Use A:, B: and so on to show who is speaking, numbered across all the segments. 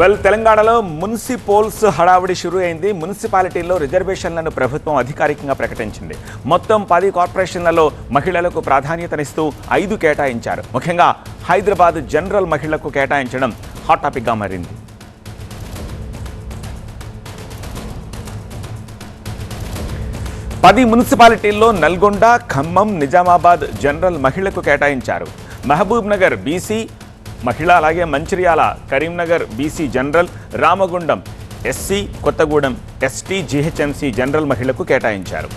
A: Well తెలంగాణలో మున్సిపోల్స్ హడావిడి షురు అయింది మున్సిపాలిటీల్లో రిజర్వేషన్లను ప్రభుత్వం అధికారికంగా ప్రకటించింది. మొత్తం పది కార్పొరేషన్లలో మహిళలకు ప్రాధాన్యతనిస్తూ ఐదు కేటాయించారు. ముఖ్యంగా హైదరాబాద్ జనరల్ మహిళలకు కేటాయించడం హాట్ టాపిక్గా మారింది. పది మున్సిపాలిటీల్లో నల్గొండ ఖమ్మం నిజామాబాద్ జనరల్ మహిళకు కేటాయించారు. మహబూబ్ నగర్ బీసీ మహిళ అలాగే Mancherial Karimnagar BC general Ramagundam SC Kothagudem ST GHMC general మహిళకు కేటాయించారు.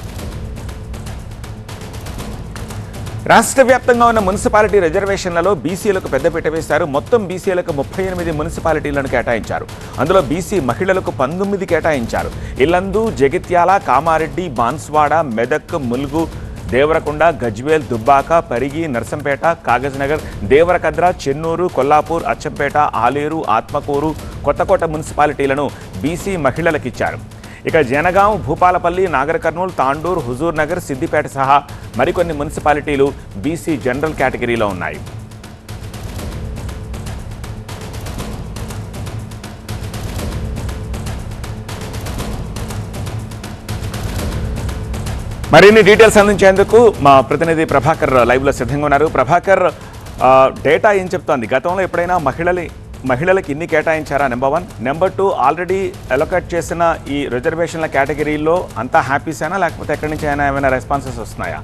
A: రాష్ట్ర వ్యాప్తంగా ఉన్న మున్సిపాలిటీ రిజర్వేషన్లలో బీసీలకు పెద్దపీట వేశారు. మొత్తం బీసీలకు ముప్పై ఎనిమిది మున్సిపాలిటీలను కేటాయించారు. అందులో బీసీ మహిళలకు పంతొమ్మిది కేటాయించారు. ఇల్లందు జగిత్యాల కామారెడ్డి బాన్స్వాడ మెదక్ ములుగు దేవరకొండ గజ్వేల్ దుబ్బాక పరిగి నర్సంపేట కాగజ్నగర్ దేవరకద్ర చెన్నూరు కొల్లాపూర్ అచ్చంపేట ఆలేరు ఆత్మకూరు కొత్తకోట మున్సిపాలిటీలను బీసీ మహిళలకిచ్చారు. ఇక జనగాం భూపాలపల్లి నాగర్ కర్నూలు తాండూర్ హుజూర్ నగర్ సిద్దిపేట సహా మరికొన్ని మున్సిపాలిటీలు బీసీ జనరల్ కేటగిరీలో ఉన్నాయి. మరిన్ని డీటెయిల్స్ అందించేందుకు మా ప్రతినిధి ప్రభాకర్ లైవ్లో సిద్ధంగా ఉన్నారు. ప్రభాకర్ డేటా ఏం చెప్తోంది? గతంలో ఎప్పుడైనా మహిళలు మహిళలకు ఇన్ని కేటాయించారా number one? Number two already allocate చేసిన ఈ రిజర్వేషన్ల కేటగిరీలో అంతా హ్యాపీసేనా లేకపోతే ఎక్కడి నుంచి అయినా ఏమైనా రెస్పాన్సెస్ వస్తున్నాయా?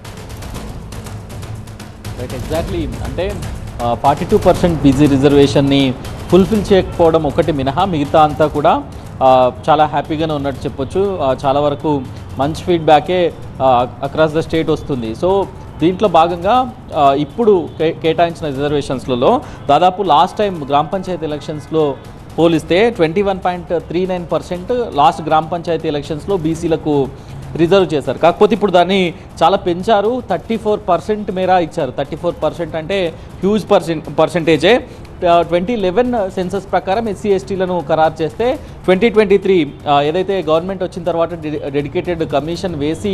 B: రైట్ ఎగ్జాక్ట్లీ అంటే ఫార్టీ టూ పర్సెంట్ బీజీ రిజర్వేషన్ని ఫుల్ఫిల్ చేయకపోవడం ఒకటి మినహా మిగతా అంతా కూడా చాలా హ్యాపీగానే ఉన్నట్టు చెప్పొచ్చు. చాలా వరకు మంచి ఫీడ్బ్యాకే అక్రాస్ ద స్టేట్ వస్తుంది. సో దీంట్లో భాగంగా ఇప్పుడు కే కేటాయించిన రిజర్వేషన్స్లలో దాదాపు లాస్ట్ టైం గ్రామ పంచాయతీ ఎలక్షన్స్లో పోలిస్తే twenty one point three nine percent last గ్రామ పంచాయతీ ఎలక్షన్స్లో బీసీలకు రిజర్వ్ చేశారు. కాకపోతే ఇప్పుడు దాన్ని చాలా పెంచారు థర్టీ ఫోర్ పర్సెంట్ మేర ఇచ్చారు. థర్టీ ఫోర్ పర్సెంట్ అంటే హ్యూజ్ పర్సెంట్ పర్సెంటేజే ట్వంటీ లెవెన్ సెన్సస్ ప్రకారం ఎస్సీ ఎస్టీలను ఖరారు చేస్తే ట్వంటీ ట్వంటీ త్రీ ఏదైతే గవర్నమెంట్ వచ్చిన తర్వాత డెడికేటెడ్ కమిషన్ వేసి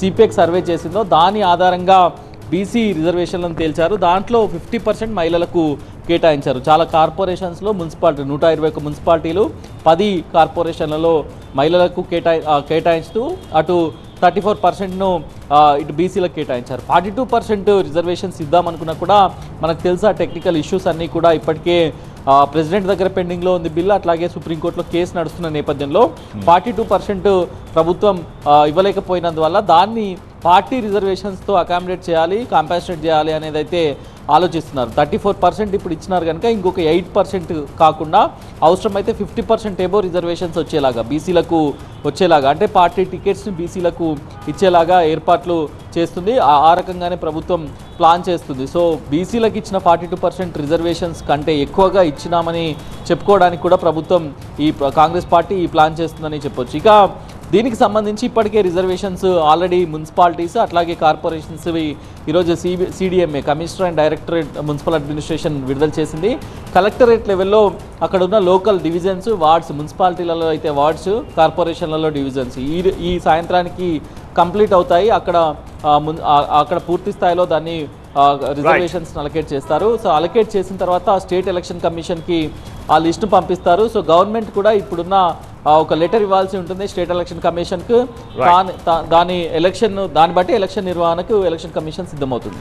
B: సిపిఎక్ సర్వే చేసిందో దాని ఆధారంగా బీసీ రిజర్వేషన్లను తేల్చారు. దాంట్లో ఫిఫ్టీ పర్సెంట్ మహిళలకు కేటాయించారు. చాలా కార్పొరేషన్స్లో మున్సిపాలిటీ నూట ఇరవై ఒక్క మున్సిపాలిటీలు పది కార్పొరేషన్లలో మహిళలకు కేటాయి కేటాయించుతూ కేటాయిస్తూ అటు థర్టీ ఫోర్ పర్సెంట్ను ఇటు బీసీలకు కేటాయించారు. ఫార్టీ టూ పర్సెంట్ రిజర్వేషన్స్ ఇద్దామనుకున్నా కూడా మనకు తెలుసా టెక్నికల్ ఇష్యూస్ అన్నీ కూడా ఇప్పటికే ప్రెసిడెంట్ దగ్గర పెండింగ్లో ఉంది బిల్ అట్లాగే సుప్రీంకోర్టులో కేసు నడుస్తున్న నేపథ్యంలో ఫార్టీ టూ పర్సెంట్ ప్రభుత్వం ఇవ్వలేకపోయినందువల్ల దాన్ని పార్టీ రిజర్వేషన్స్తో అకామిడేట్ చేయాలి కాంపాన్సేట్ చేయాలి అనేది అయితే ఆలోచిస్తున్నారు. థర్టీ ఫోర్ పర్సెంట్ ఇప్పుడు ఇచ్చినారు కనుక ఇంకొక ఎయిట్ పర్సెంట్ కాకుండా అవసరమైతే ఫిఫ్టీ పర్సెంట్ ఏబో రిజర్వేషన్స్ వచ్చేలాగా బీసీలకు వచ్చేలాగా అంటే పార్టీ టికెట్స్ని బీసీలకు ఇచ్చేలాగా ఏర్పాట్లు చేస్తుంది. ఆ- ఆ రకంగానే ప్రభుత్వం ప్లాన్ చేస్తుంది. సో బీసీలకు ఇచ్చిన ఫార్టీ టూ పర్సెంట్ రిజర్వేషన్స్ కంటే ఎక్కువగా ఇచ్చినామని చెప్పుకోవడానికి కూడా ప్రభుత్వం ఈ కాంగ్రెస్ పార్టీ ఈ ప్లాన్ చేస్తుందని చెప్పొచ్చు. ఇక దీనికి సంబంధించి ఇప్పటికే రిజర్వేషన్స్ ఆల్రెడీ మున్సిపాలిటీస్ అట్లాగే కార్పొరేషన్స్ ఇవి ఈరోజు CB CDMA commissioner and directorate municipal administration విడుదల చేసింది. కలెక్టరేట్ లెవెల్లో అక్కడ ఉన్న లోకల్ డివిజన్స్ వార్డ్స్ మున్సిపాలిటీలలో అయితే వార్డ్స్ కార్పొరేషన్లలో డివిజన్స్. ఈ ఈ సాయంత్రానికి కంప్లీట్ అవుతాయి. అక్కడ అక్కడ పూర్తి స్థాయిలో దాన్ని రిజర్వేషన్స్ అలకేట్ చేస్తారు. సో అలకేట్ చేసిన తర్వాత స్టేట్ ఎలక్షన్ కమిషన్కి ఆ లిస్ట్ను పంపిస్తారు. సో గవర్నమెంట్ కూడా ఇప్పుడున్న ఒక లెటర్ ఇవ్వాల్సి ఉంటుంది స్టేట్ ఎలక్షన్ కమిషన్కు. దాని దాని ఎలక్షన్ దాన్ని బట్టి ఎలక్షన్ నిర్వహణకు ఎలక్షన్ కమిషన్ సిద్ధమవుతుంది.